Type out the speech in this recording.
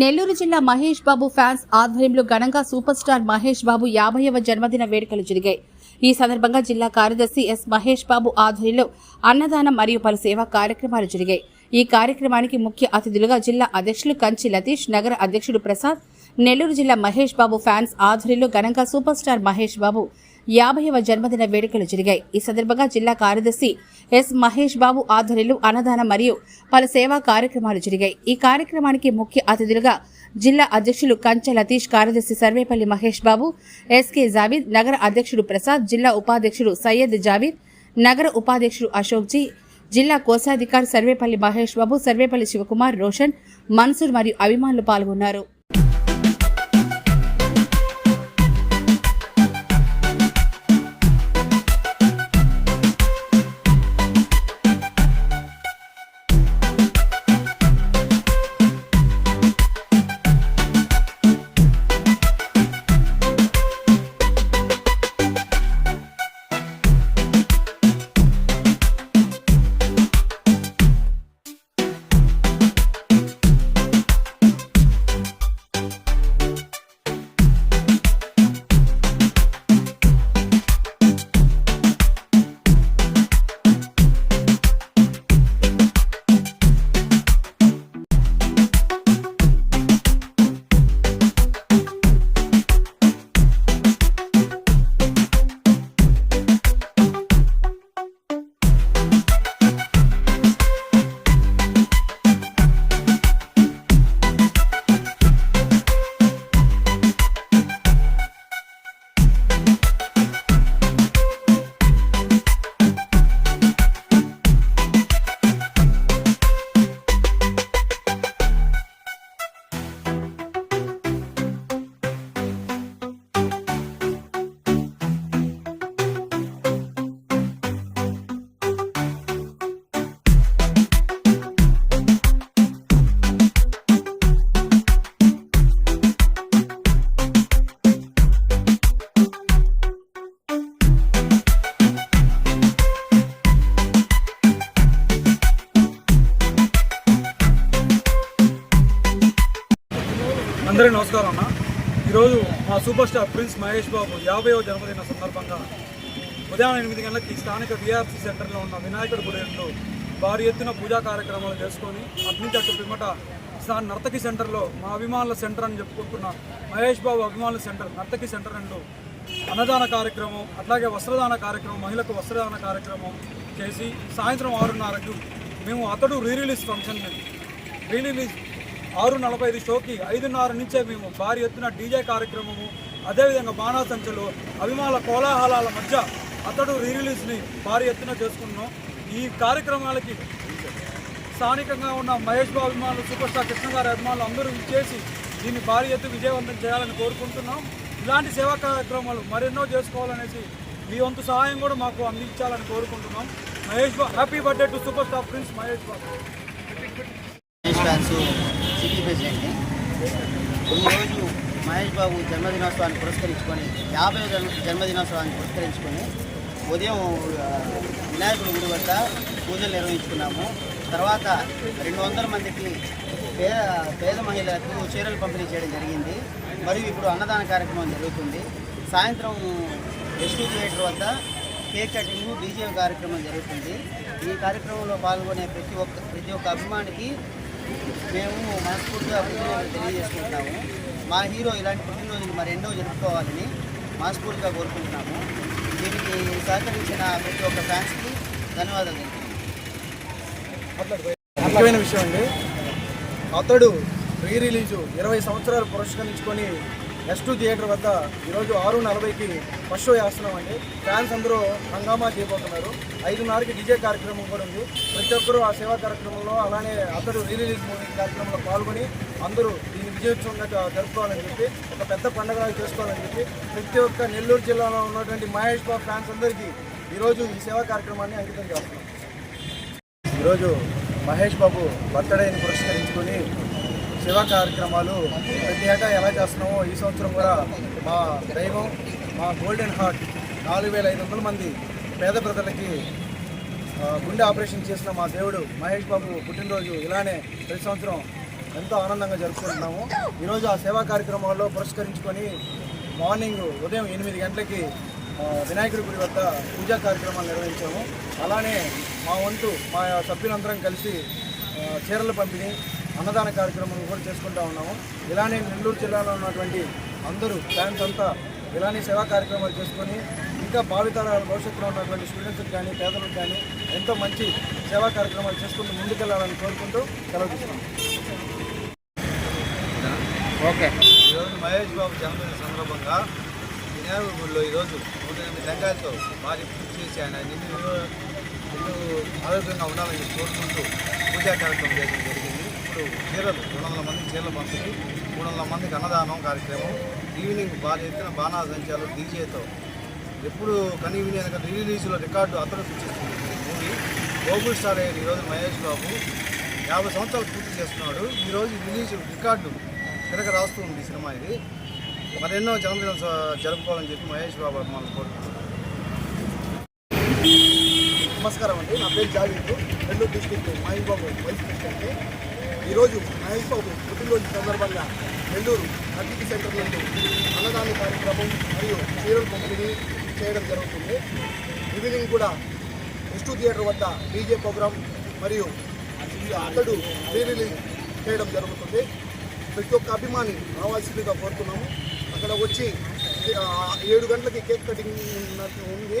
నెల్లూరు జిల్లా మహేష్ బాబు ఫ్యాన్స్ ఆధ్వర్యంలో ఘనంగా సూపర్ స్టార్ మహేష్ బాబు యాభైవ జన్మదిన వేడుకలు జరిగాయి. ఈ సందర్భంగా జిల్లా కార్యదర్శి ఎస్ మహేష్ బాబు ఆధ్వర్యంలో అన్నదానం మరియు పలు సేవా కార్యక్రమాలు జరిగాయి. ఈ కార్యక్రమానికి ముఖ్య అతిథులుగా జిల్లా అధ్యక్షులు కంచి లతీష్ నగర అధ్యక్షుడు ప్రసాద్ నెల్లూరు జిల్లా మహేష్ బాబు ఫ్యాన్స్ ఆధ్వర్యంలో ఘనంగా సూపర్ స్టార్ మహేష్ బాబు యాభైవ జన్మదిన వేడుకలు జరిగాయి. ఈ సందర్భంగా జిల్లా కార్యదర్శి ఎస్ మహేష్ బాబు ఆధ్వర్యంలో అన్నదానం మరియు పలు సేవా కార్యక్రమాలు జరిగాయి. ఈ కార్యక్రమానికి ముఖ్య అతిథులుగా జిల్లా అధ్యక్షులు కంచె లతీష్ కార్యదర్శి సర్వేపల్లి మహేష్ బాబు ఎస్కే జావీద్ నగర అధ్యక్షుడు ప్రసాద్ జిల్లా ఉపాధ్యక్షుడు సయ్యద్ జావీద్ నగర ఉపాధ్యక్షుడు అశోక్ జీ జిల్లా కోశాధికారి సర్వేపల్లి మహేష్ బాబు సర్వేపల్లి శివకుమార్ రోషన్ మన్సూర్ మరియు అభిమానులు పాల్గొన్నారు. అందరికీ నమస్కారం అన్న. ఈరోజు మా super star prince Mahesh Babu యాభైవ జన్మదిన సందర్భంగా ఉదయం ఎనిమిది గంటలకి స్థానిక విఆర్సీ సెంటర్లో ఉన్న వినాయకుడి గుడి భారీ ఎత్తున పూజా కార్యక్రమాలు చేసుకొని అటు పిమ్మట నర్తకి సెంటర్లో మా అభిమానుల సెంటర్ అని చెప్పుకుంటున్న మహేష్ బాబు అభిమానుల సెంటర్ నర్తకి సెంటర్ అంటూ అన్నదాన కార్యక్రమం అట్లాగే వస్త్రదాన కార్యక్రమం మహిళకు వస్త్రదాన కార్యక్రమం చేసి సాయంత్రం ఆరున్నరకు మేము అతడు రీరిలీజ్ ఫంక్షన్ రీరిలీజ్ ఆరు నలభై ఐదు షోకి ఐదున్నర నుంచే మేము భారీ ఎత్తున డీజే కార్యక్రమము అదేవిధంగా బాణాసంచలు అభిమానుల కోలాహలాల మధ్య అతడు రీ రిలీజ్ని భారీ ఎత్తున చేసుకున్నాం ఈ కార్యక్రమాలకి స్థానికంగా ఉన్న మహేష్ బాబు అభిమానులు సూపర్ స్టార్ కృష్ణ గారి అభిమానులు అందరూ ఇచ్చేసి దీన్ని భారీ ఎత్తు విజయవంతం చేయాలని కోరుకుంటున్నాం. ఇలాంటి సేవా కార్యక్రమాలు మరెన్నో చేసుకోవాలనేసి మీ వంతు సహాయం కూడా మాకు అందించాలని కోరుకుంటున్నాం. Mahesh Babu happy birthday to super star prince Mahesh Babu. Fans city ప్రెసిడెంట్ని ఈరోజు మహేష్ బాబు జన్మదినోత్సవాన్ని పురస్కరించుకొని యాభై జన్మ జన్మదినోత్సవాన్ని పురస్కరించుకొని ఉదయం వినాయకుడి గుడి వద్ద పూజలు నిర్వహించుకున్నాము. తర్వాత రెండు వందల మందికి పేద పేద మహిళలకు చీరలు పంపిణీ చేయడం జరిగింది. మరియు ఇప్పుడు అన్నదాన కార్యక్రమం జరుగుతుంది. సాయంత్రం ఎస్టీ థియేటర్ వద్ద కేక్ కటింగ్ డీజే కార్యక్రమం జరుగుతుంది. ఈ కార్యక్రమంలో పాల్గొనే ప్రతి ఒక్క ప్రతి ఒక్క అభిమానికి మేము మనస్ఫూర్తిగా పుట్టినరోజు తెలియజేసుకుంటున్నాము. మా హీరో ఇలాంటి పుట్టినరోజులు మరి ఎన్నో జరుపుకోవాలని మనస్ఫూర్తిగా కోరుకుంటున్నాము. దీనికి సహకరించిన ప్రతి ఒక్క ఫ్యాన్స్కి ధన్యవాదాలు ముఖ్యమైన విషయం అండి. అతడు రీ రిలీజు ఇరవై సంవత్సరాలు పురస్కరించుకొని ఎస్ టూ థియేటర్ వద్ద ఈరోజు ఆరు నలభైకి ఫస్ట్ షో వేస్తున్నామండి ఫ్యాన్స్ అందరూ హంగామా చేయబోతున్నారు. ఐదున్నరకి డీజే కార్యక్రమం కూడా ఉంది. ప్రతి ఒక్కరూ ఆ సేవా కార్యక్రమంలో అలానే అతడు రీ రిలీజ్ మూవీ కార్యక్రమంలో పాల్గొని అందరూ దీన్ని విజయోత్సవంగా జరుపుకోవాలని చెప్పి ఒక పెద్ద పండుగ చేసుకోవాలని చెప్పి ప్రతి ఒక్క నెల్లూరు జిల్లాలో ఉన్నటువంటి మహేష్ బాబు ఫ్యాన్స్ అందరికీ ఈరోజు ఈ సేవా కార్యక్రమాన్ని అంకితం చేస్తున్నాం. ఈరోజు మహేష్ బాబు బర్త్డేని పురస్కరించుకొని సేవా కార్యక్రమాలు ప్రతి ఏటా ఎలా చేస్తున్నామో ఈ సంవత్సరం కూడా మా దైవం మా గోల్డెన్ హార్ట్ నాలుగు వేల ఐదు వందల మంది పేద ప్రజలకి గుండె ఆపరేషన్ చేసిన మా దేవుడు మహేష్ బాబు పుట్టినరోజు ఇలానే ప్రతి సంవత్సరం ఎంతో ఆనందంగా జరుపుకుంటున్నాము ఈరోజు ఆ సేవా కార్యక్రమాల్లో పురస్కరించుకొని మార్నింగ్ ఉదయం ఎనిమిది గంటలకి వినాయకుడి గుడి వద్ద పూజా కార్యక్రమాలు నిర్వహించాము. అలానే మా వంతు మా సభ్యులందరం కలిసి చీరలు చీరల పంపిణీ అన్నదాన కార్యక్రమం కూడా చేసుకుంటా ఉన్నాము. ఇలానే నెల్లూరు జిల్లాలో ఉన్నటువంటి అందరూ ఫ్యాన్స్ అంతా ఇలానే సేవా కార్యక్రమాలు చేసుకొని ఇంకా భావితరాల భవిష్యత్తులో ఉన్నటువంటి స్టూడెంట్స్కి కానీ పేదలకు కానీ ఎంతో మంచి సేవా కార్యక్రమాలు చేసుకుంటూ ముందుకెళ్ళాలని కోరుకుంటూ సెలవు తీసుకున్నాం ఓకే. ఈరోజు మహేష్ బాబు జన్మదిన సందర్భంగా వినాయకుడిలో ఈరోజు నూట ఎనిమిది టెంకాయలతో భారీ పూజ చేసి ఆయన నిన్ను నిన్ను ఆరోగ్యంగా ఉండాలని కోరుకుంటూ పూజా కార్యక్రమం చేయడం జరిగింది. ఇప్పుడు చీరలు రెండు వందల మంది చీరలు పంపిణీ మూడు వందల మందికి అన్నదానం కార్యక్రమం ఈవినింగ్ భారీ ఎత్తున బాణా సంచాలు డీజేతో. ఎప్పుడు కనీ విని రిలీజ్లో రికార్డు అతను సూచిస్తుంది మూవీ గోగుల్ స్టార్ అయ్యాడు ఈరోజు మహేష్ బాబు. యాభై సంవత్సరాలు పూర్తి చేస్తున్నాడు. ఈరోజు రిలీజ్ రికార్డు తిరగ రాస్తూ ఉంది సినిమా ఇది. మరెన్నో జన్మదినం జరుపుకోవాలని చెప్పి మహేష్ బాబు అభిమానులు కోరుకుంటున్నాను నమస్కారం అండి. నా పేరు Javeed Nellore district Mahesh Babu vice president. ఈరోజు మహేష్ బాబు పుట్టినరోజు సందర్భంగా నెల్లూరు అతిథి సెంటర్ నుండి అన్నదాన కార్యక్రమం మరియు చీరలు పంపిణీ చేయడం జరుగుతుంది. ఈవినింగ్ కూడా ఎస్టూ థియేటర్ వద్ద డీజే ప్రోగ్రామ్ మరియు అతడు రీ రిలీజ్ చేయడం జరుగుతుంది. ప్రతి ఒక్క అభిమాని రావాల్సిందిగా కోరుతున్నాము. అక్కడ వచ్చి ఏడు గంటలకి కేక్ కటింగ్ ఉంది.